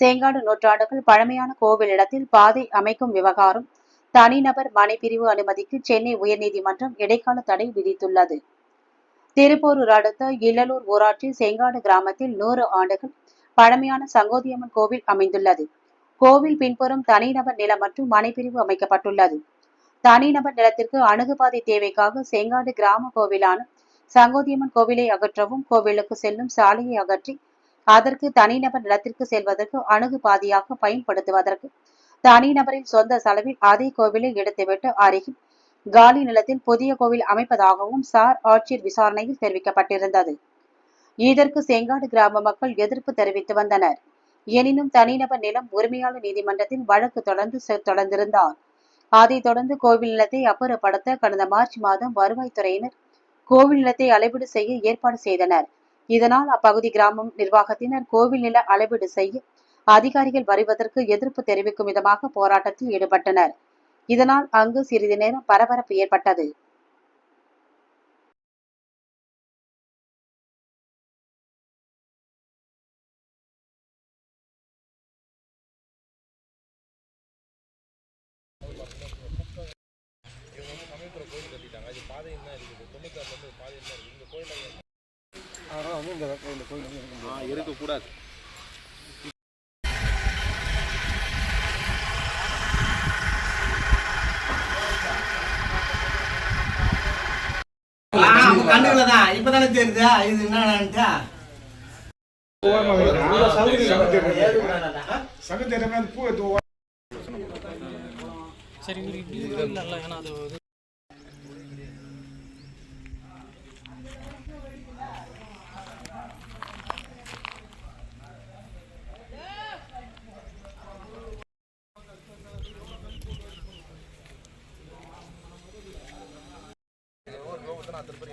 சேங்காடு நூற்றாண்டுகள் பழமையான கோவில் இடத்தில் பாதை அமைக்கும் விவகாரம் தனிநபர் மனைப்பிரிவு அனுமதிக்கு சென்னை உயர்நீதிமன்றம் இடைக்கால தடை விதித்துள்ளது. திருப்போரூர் அடுத்த இல்லலூர் ஊராட்சி செங்காடு கிராமத்தில் நூறு ஆண்டுகள் பழமையான சங்கோதியம்மன் கோவில் அமைந்துள்ளது. கோவில் பின்புறம் தனிநபர் நிலம் மற்றும் மனைப்பிரிவு அமைக்கப்பட்டுள்ளது. தனிநபர் நிலத்திற்கு அணுகுபாதை தேவைக்காக செங்காடு கிராம கோவிலான சங்கோதியம்மன் கோவிலை அகற்றவும் கோவிலுக்கு செல்லும் சாலையை அகற்றி அதற்கு தனிநபர் நிலத்திற்கு செல்வதற்கு அணுகு பாதையாக பயன்படுத்துவதற்கு. தனிநபரின் சொந்த செலவில் அதே கோவிலை எடுத்துவிட்டு அருகில் காலி நிலத்தில் புதிய கோவில் அமைப்பதாகவும் சார் ஆட்சியர் விசாரணையில் தெரிவிக்கப்பட்டிருந்தது. இதற்கு செங்காடு கிராம மக்கள் எதிர்ப்பு தெரிவித்து வந்தனர். எனினும் தனிநபர் நிலம் உரிமையாளர் நீதிமன்றத்தில் வழக்கு தொடர்ந்து செ- தொடர்ந்திருந்தார். அதைத் தொடர்ந்து கோவில் நிலத்தை அப்புறப்படுத்த கடந்த மார்ச் மாதம் வருவாய்த்துறையினர் கோவில் நிலத்தை அளவீடு செய்ய ஏற்பாடு செய்தனர். இதனால் அப்பகுதி கிராமம் நிர்வாகத்தினர் கோவில் நில அளவீடு செய்ய அதிகாரிகள் வருவதற்கு எதிர்ப்பு தெரிவிக்கும் விதமாக போராட்டத்தில் ஈடுபட்டனர். இதனால் அங்கு சிறிது நேரம் பரபரப்பு ஏற்பட்டது. வந்து இந்த இந்த கோயில் வந்து இருக்கக்கூடாது கண்டுகள தான் இப்பதானே தெரியுதா இது என்ன சரி ஏன்னா அது राहतात बरे